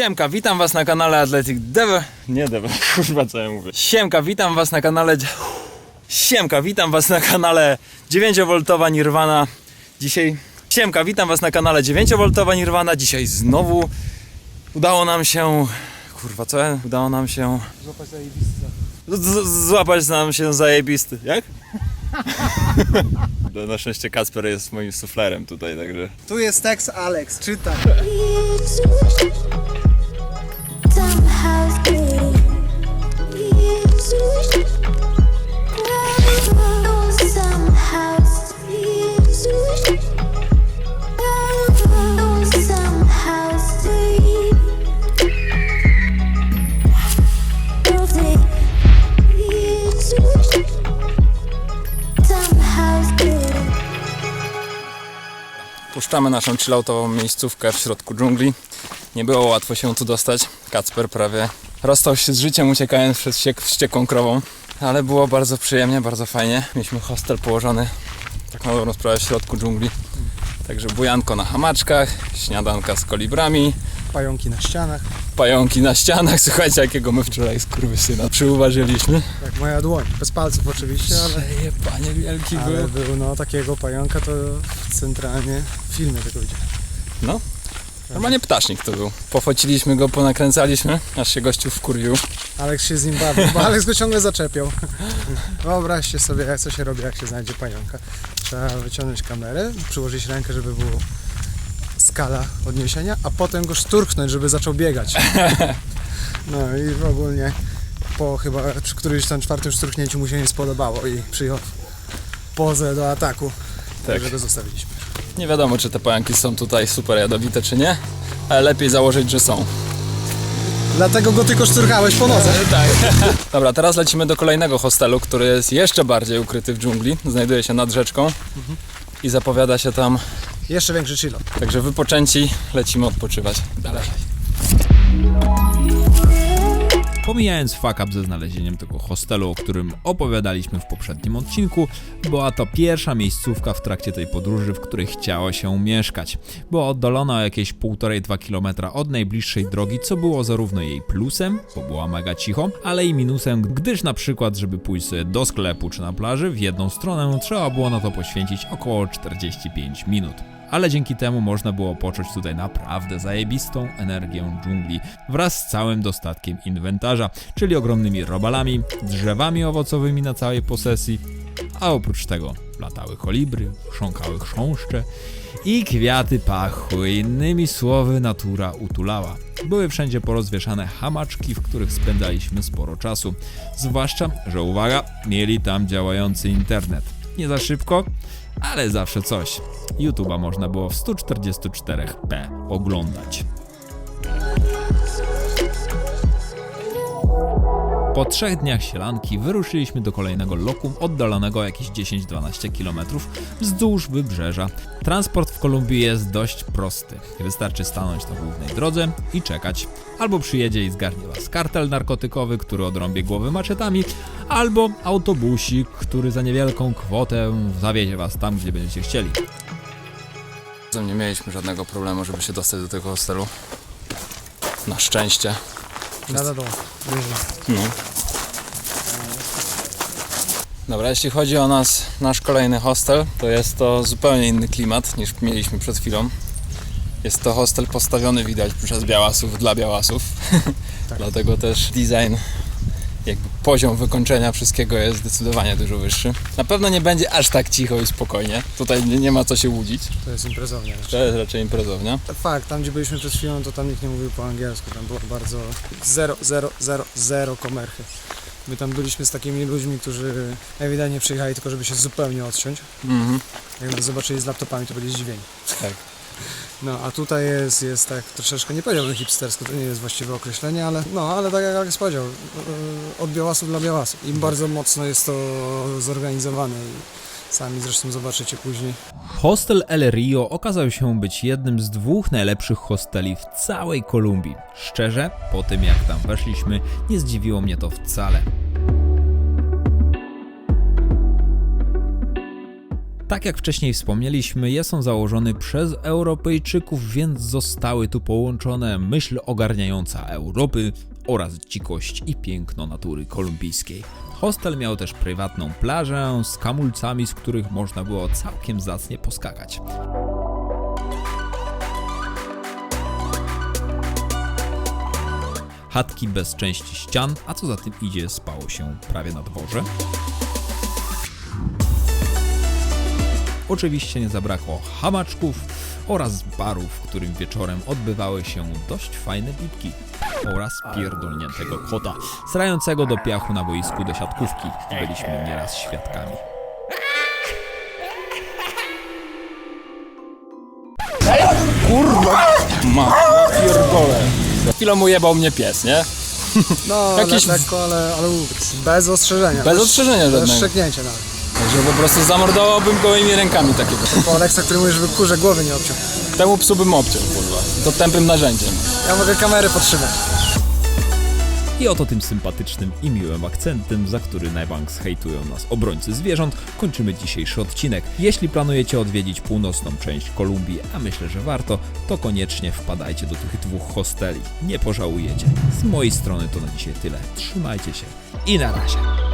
Siemka, witam was na kanale Athletic Dev... Nie Dev, kurwa co ja mówię. Siemka, witam was na kanale... Siemka, witam was na kanale 9V Nirvana. Dzisiaj... Siemka, witam was na kanale 9V Nirvana. Dzisiaj znowu udało nam się... Kurwa, co? Udało nam się... Złapać zajebiste. Z- z- złapać nam się zajebisty. Jak? Na szczęście Kasper jest moim suflerem tutaj, także... Tu jest tekst Alex, czytaj. Puszczamy naszą chilloutową miejscówkę w środku dżungli. Nie było łatwo się tu dostać. Kacper prawie rozstał się z życiem, uciekając przez wściekłą krową. Ale było bardzo przyjemnie, bardzo fajnie. Mieliśmy hostel położony tak na dobrą sprawę w środku dżungli. Także bujanko na hamaczkach, śniadanka z kolibrami, Pająki na ścianach. pająki na ścianach. Słuchajcie, jakiego my wczoraj skurwysyna przyuważyliśmy. Jak moja dłoń. Bez palców oczywiście, ale, Panie wielki ale był. był no takiego pająka to centralnie w filmie tego widziałem. No. Normalnie ptasznik to był. Pofociliśmy go, ponakręcaliśmy, aż się gościu wkurwił. Alex się z nim bawił, bo Alex go ciągle zaczepiał. Wyobraźcie sobie, jak co się robi, jak się znajdzie pająka. Trzeba wyciągnąć kamerę, przyłożyć rękę, żeby było skala odniesienia, a potem go szturchnąć, żeby zaczął biegać. No i ogólnie po chyba czy którymś tam czwartym szturchnięciu mu się nie spodobało i przyjął pozę do ataku. Tak. Także go zostawiliśmy. Nie wiadomo, czy te pająki są tutaj super jadowite, czy nie, ale lepiej założyć, że są. Dlatego go tylko szturchałeś po nodze. Tak. Dobra, teraz lecimy do kolejnego hostelu, który jest jeszcze bardziej ukryty w dżungli. Znajduje się nad rzeczką i zapowiada się tam. Jeszcze większy chillot. Także wypoczęci lecimy odpoczywać. Dalej. Pomijając fuck up ze znalezieniem tego hostelu, o którym opowiadaliśmy w poprzednim odcinku, była to pierwsza miejscówka w trakcie tej podróży, w której chciało się mieszkać. Była oddalona o jakieś 1,5-2 km od najbliższej drogi, co było zarówno jej plusem, bo była mega cicho, ale i minusem, gdyż na przykład, żeby pójść sobie do sklepu czy na plaży w jedną stronę, trzeba było na to poświęcić około 45 minut ale dzięki temu można było poczuć tutaj naprawdę zajebistą energię dżungli wraz z całym dostatkiem inwentarza, czyli ogromnymi robalami, drzewami owocowymi na całej posesji, a oprócz tego latały kolibry, chrząkały chrząszcze i kwiaty pachły, innymi słowy natura utulała. Były wszędzie porozwieszane hamaczki, w których spędzaliśmy sporo czasu, zwłaszcza, że uwaga, mieli tam działający internet. Nie za szybko, ale zawsze coś. YouTube'a można było w 144p oglądać. Po trzech dniach sielanki wyruszyliśmy do kolejnego lokum oddalonego jakieś 10-12 km wzdłuż wybrzeża. Transport w Kolumbii jest dość prosty. Wystarczy stanąć na głównej drodze i czekać. Albo przyjedzie i zgarnie was kartel narkotykowy, który odrąbie głowy maczetami, albo autobusik, który za niewielką kwotę zawiezie was tam, gdzie będziecie chcieli. Nie mieliśmy żadnego problemu, żeby się dostać do tego hostelu. Na szczęście. Nada do. No. Dobra, jeśli chodzi o nas, nasz kolejny hostel, to jest to zupełnie inny klimat niż mieliśmy przed chwilą. Jest to hostel postawiony, widać, przez białasów dla białasów. Dlatego też design, poziom wykończenia wszystkiego jest zdecydowanie dużo wyższy. Na pewno nie będzie aż tak cicho i spokojnie. Tutaj nie, nie ma co się łudzić. To jest imprezownia. To jest raczej imprezownia. Fakt, tam gdzie byliśmy przed chwilą, to tam nikt nie mówił po angielsku. Tam było bardzo zero, zero, zero, zero komerchy. My tam byliśmy z takimi ludźmi, którzy ewidentnie przyjechali tylko, żeby się zupełnie odciąć. Mhm. Jak nas zobaczyli z laptopami, to byli zdziwieni. Tak. No, a tutaj jest, jest tak troszeczkę, nie powiedziałbym hipstersko, to nie jest właściwe określenie, ale no, ale tak jak Alex powiedział, yy, od białasów dla białasów. I bardzo mocno jest to zorganizowane i sami zresztą zobaczycie później. Hostel El Rio okazał się być jednym z dwóch najlepszych hosteli w całej Kolumbii. Szczerze, po tym jak tam weszliśmy, nie zdziwiło mnie to wcale. Tak jak wcześniej wspomnieliśmy, jest on założony przez Europejczyków, więc zostały tu połączone myśl ogarniająca Europy oraz dzikość i piękno natury kolumbijskiej. Hostel miał też prywatną plażę z kamulcami, z których można było całkiem zacnie poskakać. Chatki bez części ścian, a co za tym idzie, spało się prawie na dworze. Oczywiście nie zabrakło hamaczków oraz barów, w którym wieczorem odbywały się dość fajne bitki oraz pierdolniętego kota, strającego do piachu na boisku do siatkówki. Byliśmy nieraz świadkami. Ma, pierdolę. Chwilą ujebał mnie pies, nie? No, Jakieś- lekko, ale, ale bez ostrzeżenia. Bez ostrzeżenia Bez żadnego. szczeknięcia nawet. Także po prostu zamordowałbym gołymi rękami takiego. Po Aleksa, który mówi, żeby kurze głowy nie obciął. Temu psu bym obciął, kurwa. To tępym narzędziem. Ja mogę kamery podtrzymać. I oto tym sympatycznym i miłym akcentem, za który najbank hejtują nas obrońcy zwierząt, kończymy dzisiejszy odcinek. Jeśli planujecie odwiedzić północną część Kolumbii, a myślę, że warto, to koniecznie wpadajcie do tych dwóch hosteli. Nie pożałujecie. Z mojej strony to na dzisiaj tyle. Trzymajcie się i na razie.